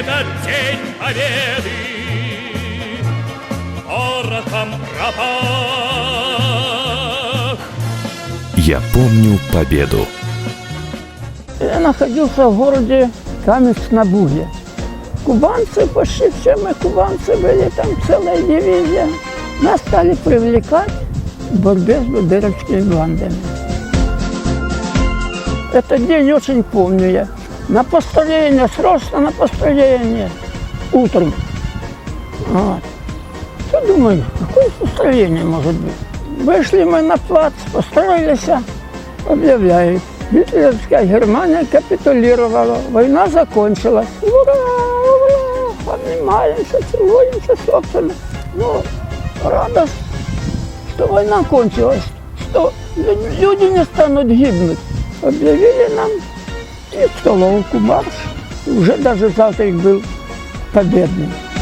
этот день победы порохом пропах. Я помню победу. Я находился в городе Каменск-на-Буге. Кубанцы, почти все мы кубанцы были, там целая дивизия. Нас стали привлекать в борьбе с бандеровскими бандами. Этот день очень помню я. На построение, срочно на построение. Утром. Вот. Я думаю, какое построение может быть? Вышли мы на плац, построились, объявляют. Гитлеровская Германия капитулировала, война закончилась. Ура! Ура! Обнимаемся, целуемся, собственно. Ну, радость, что война кончилась, что лю- люди не станут гибнуть. Объявили нам Estou louco, mas już jedna rzecz na tej był pewien.